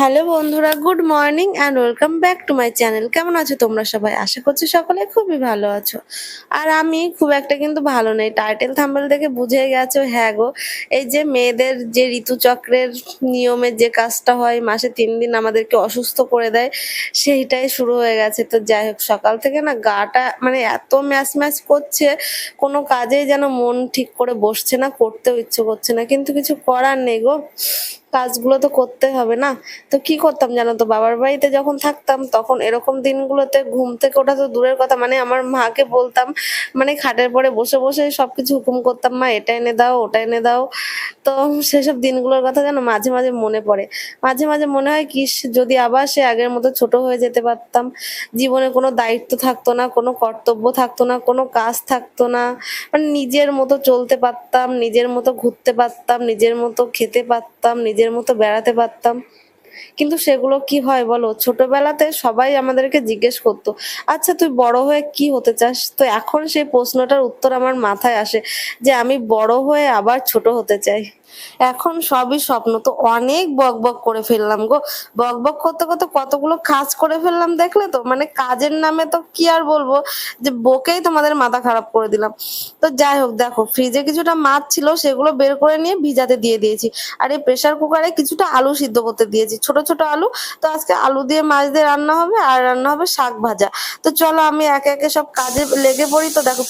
Hello বন্ধুরা, good morning and welcome back to my channel কেমন আছো তোমরা সবাই? আশা করছি সকলে খুবই ভালো আছো। আর আমি খুব একটা কিন্তু ভালো নেই। টাইটেল থাম্বেল দেখে বুঝে গেছো হ্যাঁ গো। এই যে মেয়েদের যে ঋতুচক্রের নিয়মের যে কাজটা হয়, মাসে তিন দিন আমাদেরকে অসুস্থ করে দেয়, সেইটাই শুরু হয়ে গেছে। তো যাই হোক, সকাল থেকে না গাটা মানে এত ম্যাচ ম্যাচ করছে, কোনো কাজেই যেন মন ঠিক করে বসছে না, করতেও ইচ্ছে করছে না। কিন্তু কিছু করার নেই গো। কাজগুলো তো করতে হবে না। তো কি করতাম জানো তো? বাবার বাড়িতে যখন থাকতাম, তখন এরকম দিনগুলোতে ঘুম থেকে ওঠা তো দূরের কথা। মানে আমার মাকে বলতাম মানে খাটের পরে বসে বসে সবকিছু হুকুম করতাম, মা, এটা এনে দাও, ওটা এনে দাও। তো সেসব দিনগুলোর কথা যেন মাঝে মাঝে মনে পড়ে। মাঝে মাঝে মনে হয় কি যদি আবার সে আগের মতো ছোট হয়ে যেতে পারতাম। জীবনে কোনো দায়িত্ব থাকতো না, কোনো কর্তব্য থাকতো না, কোনো কাজ থাকতো না। মানে নিজের মতো চলতে পারতাম, নিজের মতো ঘুরতে পারতাম, নিজের মতো খেতে পারতাম, নিজের মতো বেড়াতে পারতাম। কিন্তু সেগুলো কি হয় বলো? ছোটবেলাতে সবাই আমাদেরকে জিজ্ঞেস করতো আচ্ছা তুই বড় হয়ে কি হতে চাস? তো এখন সেই প্রশ্নটার উত্তর আমার মাথায় আসে যে, আমি বড় হয়ে আবার ছোট হতে চাই। এখন সবই স্বপ্ন। তো অনেক বক বক করে ফেললাম গো। বক বক করতে করতে কতগুলো কাজ করে ফেললাম দেখলে তো? মানে কাজের নামে তো কি আর বলব? যে বকেই তোমাদের মাথা খারাপ করে দিলাম। তো যাই হোক, দেখো ফ্রিজে কিছুটা মাছ ছিল, সেগুলো বের করে নিয়ে ভিজাতে দিয়ে দিয়েছি। আর এই প্রেসার কুকারে কিছুটা আলু সিদ্ধ করতে দিয়েছি। ছোট ছোট আলু। তো আজকে আলু দিয়ে মাছ দিয়ে রান্না হবে, আর রান্না হবে শাক ভাজা। তো চলো, আমি একে একে সব কাজে লেগে পড়ি। তো দেখো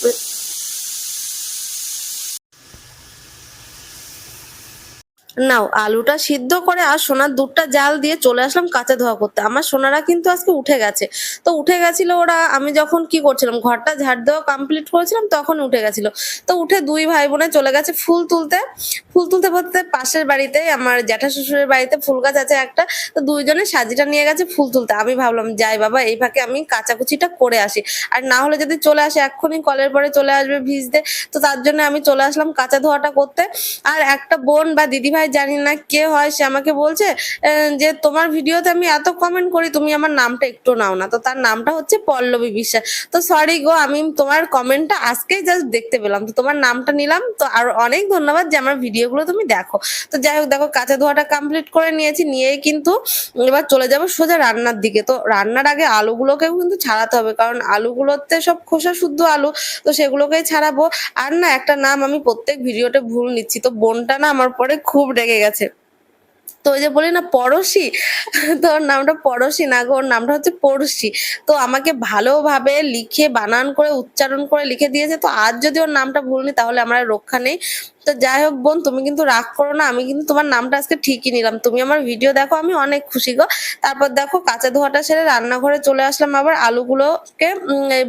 নাও, আলুটা সিদ্ধ করে আর সোনার দুধটা জাল দিয়ে চলে আসলাম কাঁচা ধোয়া করতে। আমার সোনারা কিন্তু আজকে উঠে গেছে। তো উঠে গেছিল ওরা, আমি যখন কি করছিলাম, ঘরটা ঝাড় দেওয়া কমপ্লিট করেছিলাম, তখন উঠে গেছিল। তো উঠে দুই ভাই বোনে চলে গেছে ফুল তুলতে। ফুল তুলতে বলতে পাশের বাড়িতে, আমার জ্যাঠা শ্বশুরের বাড়িতে ফুল গাছ আছে একটা, তো দুইজনে সাজিটা নিয়ে গেছে ফুল তুলতে। আমি ভাবলাম, যাই বাবা, এই ফাঁকে আমি কাচাকুচিটা করে আসি। আর না হলে যদি চলে আসে, এক্ষুনি কলের পরে চলে আসবে ভিজতে। তো তার জন্য আমি চলে আসলাম কাঁচা ধোয়াটা করতে। আর একটা বোন বা দিদি ভাই জানি না কে হয়, সে আমাকে বলছে যে তোমার ভিডিওতে আমি এত কমেন্ট করি, তুমি আমার নামটা একটু নাও না। তো তার নামটা হচ্ছে পল্লবী বিশ্বাস। তো সরি গো, আমি তোমার কমেন্টটা আজকেই জাস্ট দেখতে পেলাম। তো তোমার নামটা নিলাম, তো আর অনেক ধন্যবাদ যে আমার ভিডিওগুলো তুমি দেখো। তো যাই হোক, দেখো, কাঁচা ধোয়াটা কমপ্লিট করে নিয়েছি, নিয়েই কিন্তু এবার চলে যাব সোজা রান্নার দিকে। তো রান্নার আগে আলুগুলোকেও কিন্তু ছাড়াতে হবে, কারণ আলুগুলোতে সব খোসা শুদ্ধ আলু, তো সেগুলোকেই ছাড়াবো। আর না, একটা নাম আমি প্রত্যেক ভিডিওতে ভুল নিচ্ছি, তো বোনটা না আমার পরে খুব রেগে গেছে। তো ওই যে বলি না, পড়শি? তো ওর নামটা পড়শি না গো, ওর নামটা হচ্ছে পড়শি। তো আমাকে ভালোভাবে লিখে, বানান করে, উচ্চারণ করে লিখে দিয়েছে। তো আজ যদি ওর নামটা ভুলনি তাহলে আমার রক্ষা নেই। তো যাই হোক বোন, তুমি কিন্তু রাগ করো না, আমি কিন্তু তোমার নামটা আজকে ঠিকই নিলাম। তুমি আমার ভিডিও দেখো, আমি অনেক খুশি গো। তারপর দেখো, কাঁচা ধোয়াটা সেরে রান্নাঘরে চলে আসলাম, আবার আলুগুলোকে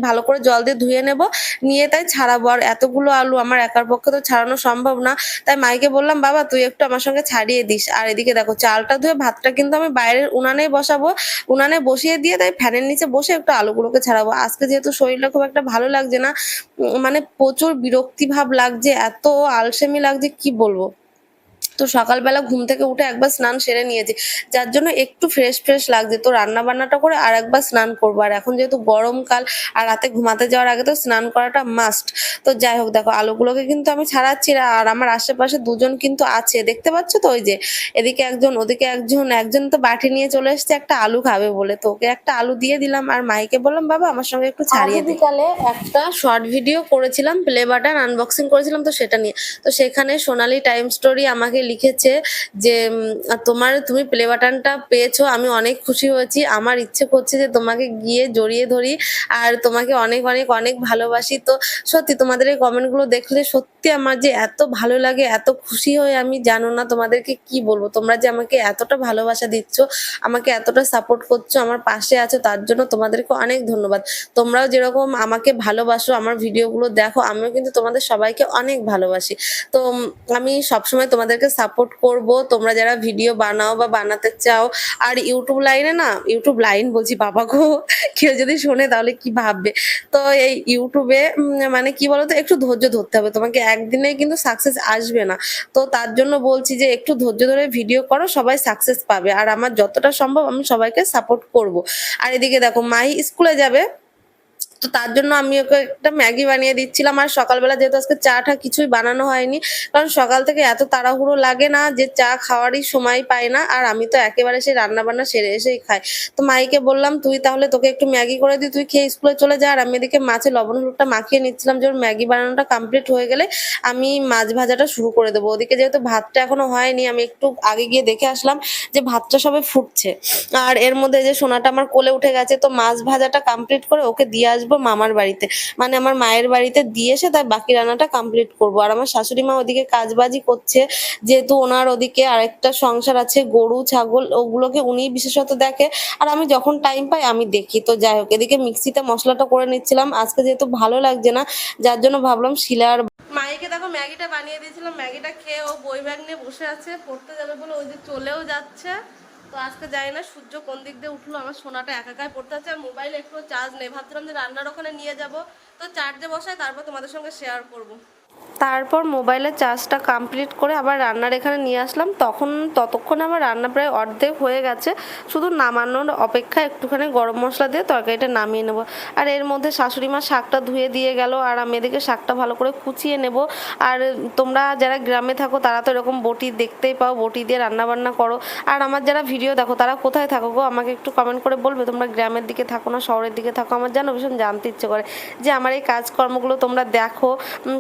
ভালো করে জল দিয়ে ধুয়ে নেব। নিয়ে তাই ছাড়াবো, আর এতগুলো আলু আমার একার পক্ষে তো ছাড়ানো সম্ভব না। তাই মাইকে বললাম, বাবা, তুই একটু আমার সঙ্গে ছাড়িয়ে দিস। আর এদিকে দেখো, চালটা ধুয়ে ভাতটা কিন্তু আমি বাইরের উনানেই বসাবো। উনানে বসিয়ে দিয়ে তাই ফ্যানের নিচে বসে একটু আলুগুলোকে ছাড়াবো। আজকে যেহেতু শরীরটা খুব একটা ভালো লাগছে না মানে প্রচুর বিরক্তি ভাব লাগছে, এত আলসেমি লাগছে কি বলব? তো সকালবেলা ঘুম থেকে উঠে একবার স্নান সেরে নিয়েছি। যার জন্য একটু ফ্রেশ ফ্রেশ লাগছে। তো রান্না বান্নাটা করে আর একবার স্নান করব। আর এখন যেহেতু গরমকাল আর রাতে ঘুমাতে যাওয়ার আগে তো স্নান করাটা মাস্ট তো যাই হোক, দেখো আলুগুলোকে কিন্তু আমি ছাড়াচ্ছি না। আর আমার আশেপাশে দুজন কিন্তু আছে। দেখতে পাচ্ছ তো ওই যে, এদিকে একজন, ওদিকে একজন একজন তো বাটি নিয়ে চলে এসেছে একটা আলু খাবে বলে। তো ওকে একটা আলু দিয়ে দিলাম। আর মাইকে বললাম, বাবা, আমার সঙ্গে একটু ছাড়িয়ে দিই বিকালে একটা শর্ট ভিডিও করেছিলাম প্লে বাটন আনবক্সিং করেছিলাম তো সেটা নিয়ে। তো সেখানে সোনালি টাইম স্টোরি আমাকে লিখেছে যে তোমার, তুমি প্লে বাটনটা পেয়েছ, আমি অনেক খুশি হয়েছি। আমার ইচ্ছে করছে যে তোমাকে গিয়ে জড়িয়ে ধরি। আর তোমাকে অনেক অনেক অনেক ভালোবাসি। তো সত্যি তোমাদের এই কমেন্টগুলো দেখলে সত্যি আমার যে এত ভালো লাগে, এত খুশি হয়ে আমি জানো না তোমাদেরকে কি বলব। তোমরা যে আমাকে এতটা ভালোবাসা দিচ্ছ, আমাকে এতটা সাপোর্ট করছ, আমার পাশে আছো, তার জন্য তোমাদেরকে অনেক ধন্যবাদ। তোমরাও যেরকম আমাকে ভালোবাসো, আমার ভিডিওগুলো দেখো, আমিও কিন্তু তোমাদের সবাইকে অনেক ভালোবাসি। তো আমি সবসময় তোমাদেরকে সাপোর্ট করব। তোমরা যারা ভিডিও বানাও বা বানাতে চাও, আর ইউটিউব লাইনে না, ইউটিউব লাইন বলছি, বাবা গো, কেউ যদি শোনে তাহলে কি ভাববে? তো এই ইউটিউবে মানে কি বলতো, একটু ধৈর্য ধরতে হবে। তোমাকে একদিনে কিন্তু সাকসেস আসবে না। তো তার জন্য বলছি যে একটু ধৈর্য ধরে ভিডিও করো, সবাই সাকসেস পাবে। আর আমার যতটা সম্ভব আমি সবাইকে সাপোর্ট করব। আর এদিকে দেখো, মাহি স্কুলে যাবে। তো তার জন্য আমি ওকে একটা ম্যাগি বানিয়ে দিচ্ছিলাম। আর সকালবেলা যেহেতু আজকে চা টা কিছুই বানানো হয়নি, কারণ সকাল থেকে এত তাড়াহুড়ো লাগে না যে চা খাওয়ারই সময় পাই না, আর আমি তো একেবারে সেই রান্না বান্না সেরে এসেই খাই। তো মাইকে বললাম, তুই তাহলে তোকে একটু ম্যাগি করে দিই তুই খেয়ে স্কুলে চলে যা। আর আমি এদিকে মাছে লবণ, হলুদটা মাখিয়ে নিচ্ছিলাম যে ওর ম্যাগি বানানোটা কমপ্লিট হয়ে গেলে আমি মাছ ভাজাটা শুরু করে দেবো। ওদিকে যেহেতু ভাতটা এখনও হয়নি, আমি একটু আগে গিয়ে দেখে আসলাম যে ভাতটা সবে ফুটছে। আর এর মধ্যে যে সোনাটা আমার কোলে উঠে গেছে, তো মাছ ভাজাটা কমপ্লিট করে ওকে দিয়ে আসব। মামার বাড়িতে। মানে আমার মায়ের বাড়িতে দিয়ে এসে তার বাকি রান্নাটা কমপ্লিট করব। আর আমার শাশুড়ি মা ওদিকে কাজবাজি করছে। যেহেতু ওনার ওদিকে আরেকটা সংসার আছে, গরু, ছাগল, ওগুলোকে উনি বিশেষত দেখে। আর আমি যখন টাইম পাই আমি দেখি। তো যাই হোক, এদিকে মিক্সিতে মশলাটা করে নিচ্ছিলাম। আজকে যেহেতু ভালো লাগছে না, যার জন্য ভাবলাম শিলার মাইকে দেখো, ম্যাগিটা বানিয়ে দিয়েছিলাম। ম্যাগিটা খেয়ে ও বই ব্যাগ নিয়ে বসে আছে, পড়তে যাবে বলে ওই যে চলেও যাচ্ছে। তো আজকে যাই না সূর্য কোন দিক দিয়ে উঠল, আমার সোনাটা একাকায় পড়তে আছে, আর মোবাইলে একটু চার্জ নেই। ভাবছিলাম যে রান্নার ওখানে নিয়ে যাব। তো চার্জে বসাই, তারপর তোমাদের সঙ্গে শেয়ার করব। তারপর মোবাইলের চার্জটা কমপ্লিট করে আবার রান্নার এখানে নিয়ে আসলাম। তখন, ততক্ষণে আমার রান্না প্রায় অর্ধেক হয়ে গেছে। শুধু নামানোর অপেক্ষা একটুখানি গরম মশলা দিয়ে তরকারিটা নামিয়ে নেব। আর এর মধ্যে শাশুড়ি মা শাকটা ধুয়ে দিয়ে গেল আর আমি এদিকে শাকটা ভালো করে কুচিয়ে নেব। আর তোমরা যারা গ্রামে থাকো, তারা তো এরকম বটি দেখতেই পাও, বটি দিয়ে রান্না বান্না করো। আর আমার যারা ভিডিও দেখো, তারা কোথায় থাকো গো? আমাকে একটু কমেন্ট করে বলবে। তোমরা গ্রামের দিকে থাকো না, শহরের দিকে থাকো? আমার জানো ভীষণ জানতে ইচ্ছে করে যে আমার এই কাজকর্মগুলো তোমরা দেখো।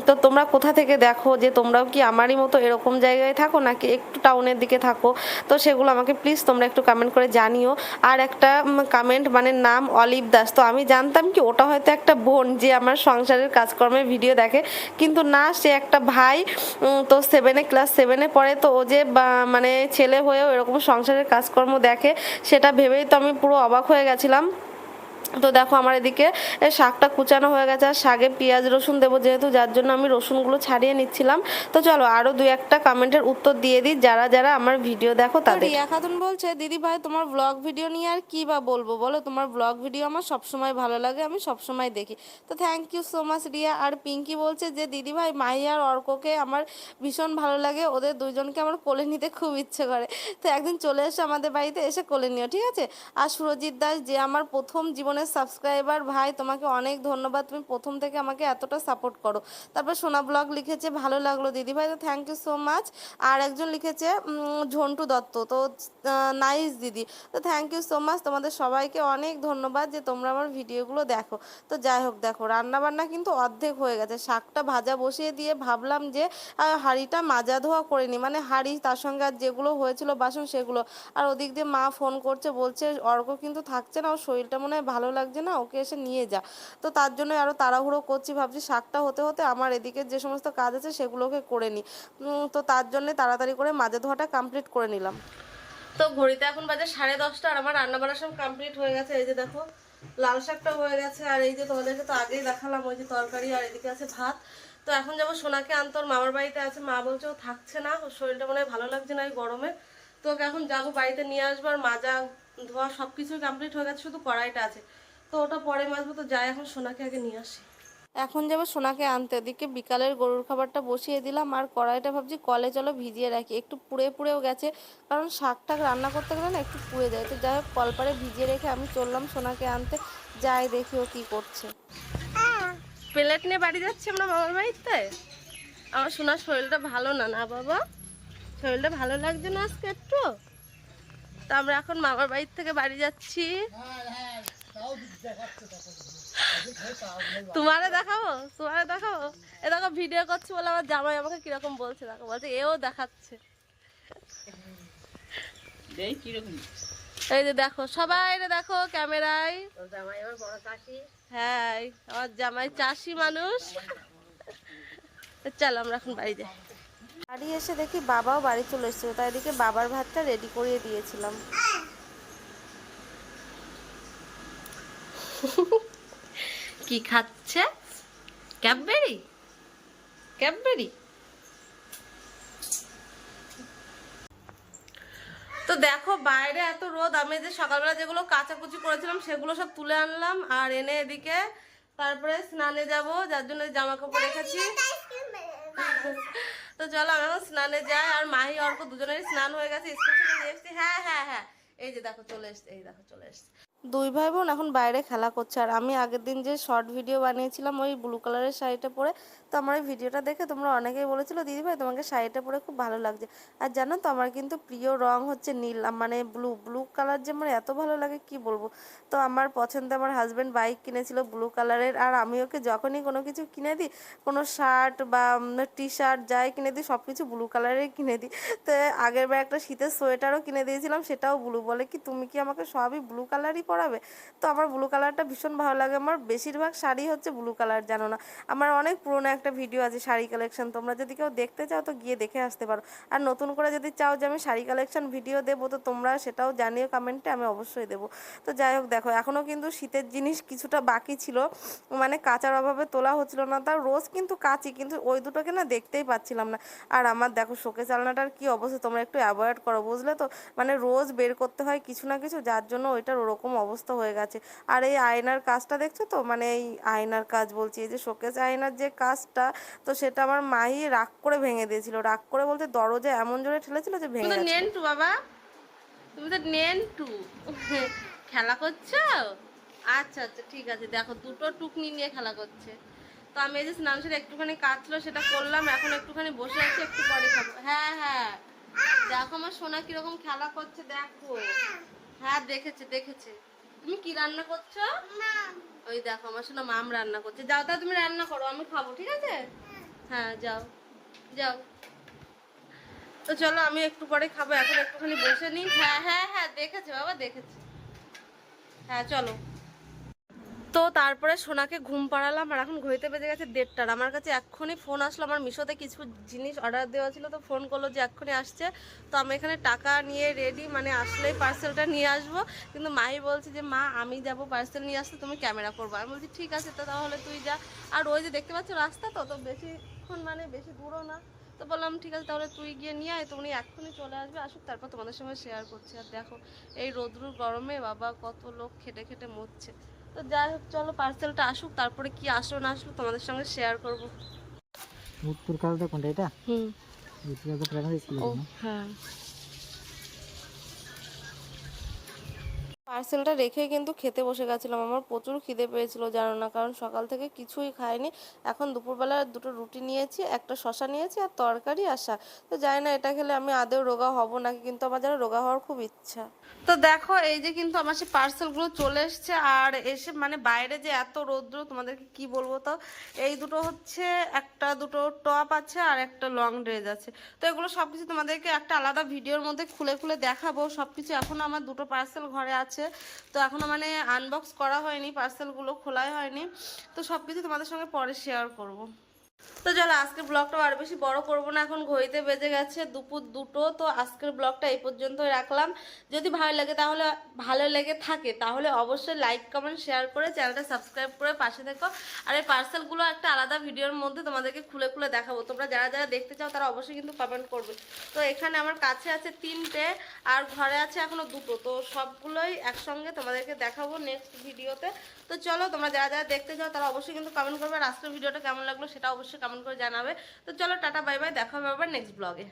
তো তোমরা কোথা থেকে দেখো যে তোমরাও কি আমারই মতো এরকম জায়গায় থাকো নাকি একটু টাউনের দিকে থাকো? তো সেগুলো আমাকে প্লিজ তোমরা একটু কমেন্ট করে জানিও। আর একটা কমেন্ট মানে নাম অলিভ দাস। তো আমি জানতাম কি ওটা হয়তো একটা বোন যে আমার সংসারের কাজকর্মের ভিডিও দেখে। কিন্তু না, সে একটা ভাই তো সেভেনে ক্লাস সেভেনে পড়ে। তো ও যে মানে ছেলে হয়েও এরকম সংসারের কাজকর্ম দেখে, সেটা ভেবেই তো আমি পুরো অবাক হয়ে গেছিলাম। তো দেখো আমার এদিকে এ শাকটা কুচানো হয়ে গেছে আর শাকে পেঁয়াজ রসুন দেবো যেহেতু যার জন্য আমি রসুনগুলো ছাড়িয়ে নিচ্ছিলাম। তো চলো আরও দুই একটা কমেন্টের উত্তর দিয়ে দিই যারা যারা আমার ভিডিও দেখো তাদের। রিয়া খাতুন বলছে দিদি ভাই তোমার ব্লগ ভিডিও নিয়ে আর কি বা বলব? বলো তোমার ব্লগ ভিডিও আমার সবসময় ভালো লাগে আমি সবসময় দেখি। তো thank you so much Riya. আর পিঙ্কি বলছে যে দিদি ভাই মাহি আর অর্ককে আমার ভীষণ ভালো লাগে ওদের দুজনকে আমার কোলে নিতে খুব ইচ্ছে করে। তো একদিন চলে এসে আমাদের বাড়িতে এসে কোলে নিও ঠিক আছে? আর সুরজিৎ দাস যে আমার প্রথম জীবনের সাবস্ক্রাইবার ভাই, তোমাকে অনেক ধন্যবাদ। তুমি প্রথম থেকে আমাকে এতটা সাপোর্ট করো। তারপর সোনা ব্লগ লিখেছে, ভালো লাগল দিদি ভাই। তো থ্যাংক ইউ সো মাচ আর একজন লিখেছে ঝন্টু দত্ত। তো নাইস দিদি। তো থ্যাংক ইউ সো মাচ তোমাদের সবাইকে অনেক ধন্যবাদ যে তোমরা আমার ভিডিওগুলো দেখো। তো যাই হোক, দেখো, রান্নাবান্না কিন্তু অর্ধেক হয়ে গেছে। শাকটা ভাজা বসিয়ে দিয়ে ভাবলাম যে হাঁড়িটা মাজা ধোয়া করে নি মানে হাঁড়ি, তার সঙ্গে আর যেগুলো হয়েছিল বাসন সেগুলো। আর ওদিক দিয়ে মা ফোন করছে, বলছে অর্ক কিন্তু থাকছে না। ওর শরীরটা মনে হয় ভালো লাগছে না, ওকে এসে নিয়ে যা। তো তার জন্য আরও তাড়াহুড়ো করছি, ভাবছি শাকটা হতে হতে আমার এদিকে যে সমস্ত কাজ আছে সেগুলোকে করে নিই তো তার জন্য তাড়াতাড়ি করে মাজা ধোয়াটা কমপ্লিট করে নিলাম। তো ঘড়িতে এখন বাজে সাড়ে দশটা আর আমার রান্না বান্না সব কমপ্লিট হয়ে গেছে। এই যে দেখো, লাল শাকটা হয়ে গেছে আর এই যে তোমাদেরকে তো আগেই দেখালাম ওই যে তরকারি আর এদিকে আছে ভাত। তো এখন যাব সোনাকে আনতো মামার বাড়িতে আছে, মা বলছে ও থাকছে না, ওর শরীরটা মনে হয় ভালো লাগছে না এই গরমে। তো ওকে এখন যাব বাড়িতে নিয়ে আসব আর মাজা ধোয়া সব কিছুই কমপ্লিট হয়ে গেছে শুধু কড়াইটা আছে। তো ওটা পরে মাজবো তো যাই এখন সোনাকে আগে নিয়ে আসি। এখন যাব সোনাকে আনতে ওদিকে বিকালের গরুর খাবারটা বসিয়ে দিলাম আর কড়াইটা ভাবছি কলে চলো ভিজিয়ে রাখি। একটু পুড়ে পুড়েও গেছে কারণ শাক টাক রান্না করতে গেলে না একটু পুড়ে যায়। তো যাই হোক কলপারে ভিজিয়ে রেখে আমি চললাম সোনাকে আনতে যাই দেখি ও কী করছে। প্লেট নিয়ে বাড়ি যাচ্ছি আমরা বাবার বাড়িতে? আমার সোনার শরীরটা ভালো না না বাবা? শরীরটা ভালো লাগছে না আজকে একটু? তো আমরা এখন মামার বাড়ির থেকে বাড়ি যাচ্ছি। তোমারে দেখাবো? তোমারে দেখাবো? এ দেখো ভিডিও করছি বলে আমার জামাই আমাকে কীরকম বলছে দেখো বলছে এও দেখাচ্ছে। এই যে দেখো সবাই দেখো ক্যামেরায়। হ্যাঁ আমার জামাই চাষি মানুষ। চল আমরা এখন বাড়ি যাই। বাড়ি এসে দেখি বাবাও বাড়ি চলে এসেছিল তাই এদিকে বাবার ভাতটা রেডি করিয়ে দিয়েছিলাম। কি খাচ্ছে? ক্যাববেরি ক্যাববেরি তো দেখো, বাইরে এত রোদ, আমি যে সকালবেলা যেগুলো কাচাকুচি করেছিলাম, সেগুলো সব তুলে আনলাম আর এনে এদিকে তারপরে স্নানে যাব, যার জন্য জামা কাপড় রেখেছি। তো চলো আমি এখন স্নানে যাই, আর মাহি অর্ক দুজনেরই স্নান হয়ে গেছে, স্কুল থেকে নিয়ে এসছি। হ্যাঁ হ্যাঁ হ্যাঁ। এই যে দেখো, চলে এসছে, এই দেখো, চলে এসছে। দুই ভাই বোন এখন বাইরে খেলা করছে। আর আমি আগের দিন যে শর্ট ভিডিও বানিয়েছিলাম, ওই ব্লু কালারের শাড়িটা পরে, তো আমার এই ভিডিওটা দেখে তোমরা অনেকেই বলেছিল, দিদি ভাই, তোমাকে শাড়িটা পরে খুব ভালো লাগছে। আর জানো তো, আমার কিন্তু প্রিয় রং হচ্ছে নীল মানে ব্লু ব্লু কালার যে আমার এত ভালো লাগে, কি বলব? তো আমার পছন্দে, আমার হাজব্যান্ড বাইক কিনেছিল ব্লু কালারের আর আমি ওকে যখনই কোনো কিছু কিনে দিই, কোনো শার্ট বা টি শার্ট যাই কিনে দিই সব কিছু ব্লু কালারের কিনে দিই। তো আগের বার একটা শীতের সোয়েটারও কিনে দিয়েছিলাম, সেটাও ব্লু বলে, কি তুমি কি আমাকে সবই ব্লু কালারই পরাবে। তো আমার ব্লু কালারটা ভীষণ ভালো লাগে। আমার বেশিরভাগ শাড়ি হচ্ছে ব্লু কালার জানো না। আমার অনেক পুরনো একটা ভিডিও আছে শাড়ি কালেকশন তোমরা যদি কেউ দেখতে চাও তো গিয়ে দেখে আসতে পারো। আর নতুন করে যদি চাও যে আমি শাড়ি কালেকশন ভিডিও দেবো, তো তোমরা সেটাও জানিও কমেন্টে আমি অবশ্যই দেবো। তো যাই হোক, দেখো এখনও কিন্তু শীতের জিনিস কিছুটা বাকি ছিল। মানে কাঁচার অভাবে তোলা হচ্ছিল না। তার রোজ কিন্তু কাচি, কিন্তু ওই দুটোকে না দেখতেই পাচ্ছিলাম না। আর আমার দেখো শোকে চালনাটার কি অবস্থা? তোমরা একটু অ্যাভয়েড করো, বুঝলে তো? মানে রোজ বের করতে হয় কিছু না কিছু, যার জন্য ওইটার ওরকম অবস্থা হয়ে গেছে। আর এই আয়নার কাজটা দেখছ তো? মানে এই আয়নার কাজ বলছি এই যে শোকেস আয়নার যে কাজটা তো সেটা আমার মাই রাগ করে ভেঙে দিয়েছিল। রাগ করে বলতে দরজা এমন জোরে ঠেলেছিল যে ভেঙে নেন্টু বাবা। তুমি তো নেন্টু। খেলা করছ? আচ্ছা আচ্ছা ঠিক আছে। দেখো দুটো টুকনি নিয়ে খেলা করছে। তো আমি এই যে স্নান সেরে একটুখানি কাজ ছিল সেটা করলাম। এখন একটুখানি বসে আছি একটু পরে খাব। হ্যাঁ হ্যাঁ। দেখো আমার সোনা কীরকম খেলা করছে দেখো। হ্যাঁ দেখেছে দেখেছে। তুমি কি রান্না করছ? ওই দেখো আমার শোনো মাম রান্না করছে। যাও তা তুমি রান্না করো আমি খাব ঠিক আছে? হ্যাঁ যাও যাও। তো চলো আমি একটু পরে খাব এখন একটুখানি বসে নিই। হ্যাঁ হ্যাঁ হ্যাঁ দেখেছে বাবা দেখেছে। হ্যাঁ চলো। তো তারপরে সোনাকে ঘুম পাড়ালাম আর এখন ঘড়িতে বেজে গেছে দেড়টার। আমার কাছে এক্ষুনি ফোন আসলো, আমার মিশোতে কিছু জিনিস অর্ডার দেওয়া ছিল, তো ফোন করল যে এক্ষুনি আসছে। তো আমি এখানে টাকা নিয়ে রেডি মানে আসলেই পার্সেলটা নিয়ে আসব। কিন্তু মাই বলছে যে, মা, আমি যাব পার্সেল নিয়ে আসতে, তুমি ক্যামেরা করব। আমি বলছি, ঠিক আছে, তো তাহলে তুই যা। আর ওই যে দেখতে পাচ্ছ রাস্তা তো তো বেশিক্ষণ মানে বেশি দূরও না। তো বললাম, ঠিক আছে, তাহলে তুই গিয়ে নিয়ে আয় তো উনি এক্ষুনি চলে আসবে, আসুক, তারপর তোমাদের সঙ্গে শেয়ার করছি। আর দেখো, এই রোদ্রুর গরমে বাবা কত লোক খেটে খেটে মরছে। তো যাই হোক চলো পার্সেলটা আসুক তারপরে কি আসলো না আসলো তোমাদের সঙ্গে শেয়ার করব। উত্তর কালটা কোনটা এটা? হুম। স্কুল হ্যাঁ। পার্সেলটা রেখে কিন্তু খেতে বসে গেছিলাম। আমার প্রচুর খিদে পেয়েছিল, জানো না, কারণ সকাল থেকে কিছুই খাইনি। এখন দুপুরবেলা দুটো রুটি নিয়েছি, একটা শশা নিয়েছি আর তরকারি আর শাক। তো জানি না, এটা খেলে আমি আদেও রোগা হব নাকি, কিন্তু আমার যেন রোগা হওয়ার খুব ইচ্ছা। তো দেখো, এই যে কিন্তু আমার সে পার্সেলগুলো চলে এসছে, আর এসে মানে বাইরে যে এত রৌদ্র, তোমাদেরকে কি বলব তো? এই দুটো হচ্ছে, একটা দুটো টপ আছে আর একটা লং ড্রেস আছে। তো এগুলো সবকিছু তোমাদেরকে একটা আলাদা ভিডিওর মধ্যে খুলে খুলে দেখাবো। সবকিছু এখন আমার দুটো পার্সেল ঘরে আছে। তো এখনও মানে আনবক্স করা হয়নি পার্সেলগুলো খোলাই হয়নি তো সব কিছু তোমাদের সঙ্গে পরে শেয়ার করব। তো চলো, আজকের ব্লগটা আর বেশি বড় করব না। এখন ঘড়িতে বেজে গেছে দুপুর দুটো, তো আজকের ব্লগটা এই পর্যন্তই রাখলাম। যদি ভালো লাগে তাহলে, ভালো লেগে থাকে, তাহলে অবশ্যই লাইক কমেন্ট শেয়ার করে চ্যানেলটা সাবস্ক্রাইব করে পাশে থেকো। আর এই পার্সেলগুলো একটা আলাদা ভিডিওর মধ্যে তোমাদেরকে খুলে খুলে দেখাবো। তোমরা যারা যারা দেখতে চাও তারা অবশ্যই কিন্তু কমেন্ট করবে। তো এখানে আমার কাছে আছে তিনটে, আর ঘরে আছে এখনও দুটো। তো সবগুলোই একসঙ্গে তোমাদেরকে দেখাবো নেক্সট ভিডিওতে। তো চলো, তোমরা যারা যারা দেখতে চাও তারা অবশ্যই কিন্তু কমেন্ট করবে। আর আজকের ভিডিওটা কেমন লাগল সেটা অবশ্যই কমেন্ট করে জানাবে। তো চলো টাটা বাই বাই দেখা হবে আবার নেক্সট ব্লগে